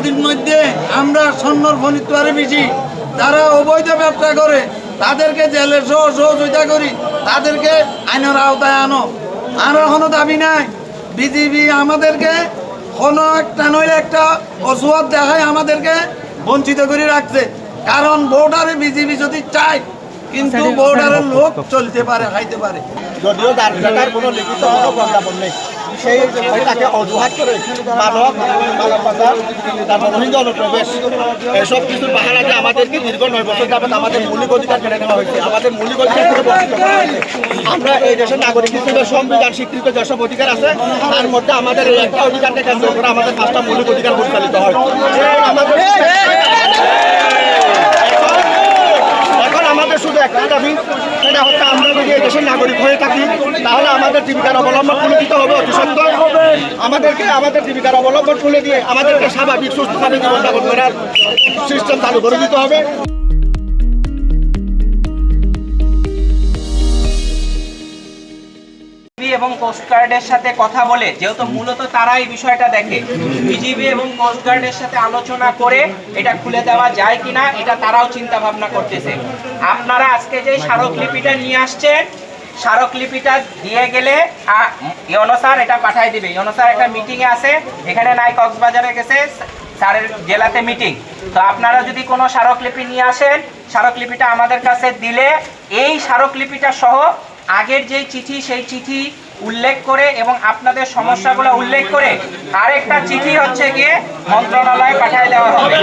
নদীর মধ্যে আমরা স্বর্ণর ফনিত্বারে বেশি যারা অবৈধ ব্যবসা করে তাদেরকে জেলে সহ সহযোগিতা করি তাদেরকে আইনের আওতায় আনো। আর কোনো দাবি নাই। বিজিবি আমাদেরকে কোনো একটা নইলে একটা অসুয়াদ দেখায় আমাদেরকে বঞ্চিত করে রাখছে। কারণ বর্ডারে বিজিবি যদি চায় কিন্তু বর্ডারের লোক চলতে পারে খাইতে পারে। যদিও তার কোনো লিখিত প্রজ্ঞাপন নেই। সেই তাকে অজুহাত করে মানব মানব তারপর রোহিঙ্গা অনুপ্রবেশ এসব কিছুর বাহানাতে আমাদেরকে দীর্ঘ নয় বছর যাবত আমাদের মৌলিক অধিকার কেড়ে নেওয়া হয়েছে। আমাদের মৌলিক অধিকার থেকে বঞ্চিত আমরা এই দেশের নাগরিক হিসেবে সংবিধান স্বীকৃত যেসব অধিকার আছে, তার মধ্যে আমাদের এই একটা অধিকারকে কেন্দ্র করে আমাদের পাঁচটা মৌলিক অধিকার পরিচালিত হয়। এখন আমাদের শুধু একটা দাবি, সেটা হচ্ছে আমরা যদি এই দেশের নাগরিক হয়ে থাকি আমাদের জীবিকার অবলম্বন তুলে দিতে হবে, অতি সত্য। আমাদেরকে, আমাদের জীবিকার অবলম্বন তুলে দিয়ে আমাদেরকে স্বাভাবিক সুস্থভাবে জীবনযাপন করার সিস্টেম চালু করে দিতে হবে। এবং কোস্টগার্ডের সাথে কথা বলে, যেহেতু মূলত তারা এই বিষয়টা দেখে বিজিবি এবং কোস্টগার্ডের সাথে আলোচনা করে এটা খুলে দেওয়া যায় কিনা, এটা তারাও চিন্তা ভাবনা করতেছে। আপনারা আজকে যে স্মারকলিপিটা নিয়ে আসছেন স্মারকলিপিটা দিয়ে গেলে ইয়নো এটা পাঠাই দিবে। ইয়নো স্যার একটা মিটিংয়ে আছে, এখানে নাই, কক্সবাজারে গেছে, স্যারের জেলাতে মিটিং তো আপনারা যদি কোনো স্মারকলিপি নিয়ে আসেন, স্মারকলিপিটা আমাদের কাছে দিলে, এই স্মারকলিপিটা সহ আগের যেই চিঠি, সেই চিঠি উল্লেখ করে এবং আপনাদের সমস্যাগুলো উল্লেখ করে আরেকটা চিঠি হচ্ছে গিয়ে মন্ত্রণালয়ে পাঠিয়ে দেওয়া হবে।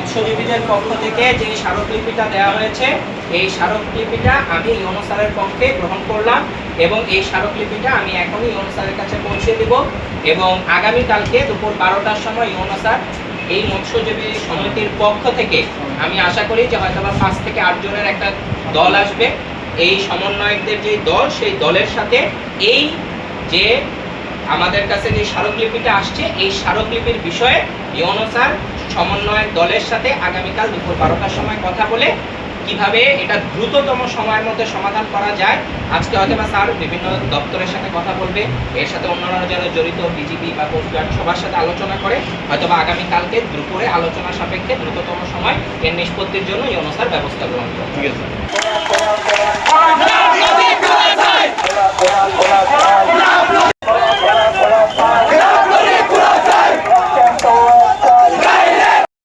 মৎস্যজীবীদের পক্ষ থেকে যে স্মারকলিপিটা দেওয়া হয়েছে, এই স্মারকলিপিটা আমি অনুসারের পক্ষে গ্রহণ করলাম এবং এই স্মারকলিপিটা আমি এখনই অনুসারের কাছে পৌঁছে দেব এবং আগামীকালকে দুপুর বারোটার সময় অনুসার এই মৎস্যজীবী সমিতির পক্ষ থেকে আমি আশা করি যে হয়তো বা পাঁচ থেকে আট জনের একটা দল আসবে। এই সমন্বয়কদের যে দল, সেই দলের সাথে এই যে আমাদের কাছে যে স্মারকলিপিটা আসছে, এই স্মারকলিপির বিষয়ে ইউনুসার সমন্বয়ক দলের সাথে আগামীকাল দুপুর বারোটার সময় কথা বলে কীভাবে এটা দ্রুততম সময়ের মধ্যে সমাধান করা যায়। আজকে হয়তো বা স্যার বিভিন্ন দপ্তরের সাথে কথা বলবে, এর সাথে অন্যান্য যারা জড়িত বিজিবি বা কোস্টগার্ড সবার সাথে আলোচনা করে হয়তো বা আগামীকালকে দুপুরে আলোচনা সাপেক্ষে দ্রুততম সময় এর নিষ্পত্তির জন্য এই অনুসার ব্যবস্থা গ্রহণ করবে। ঠিক আছে।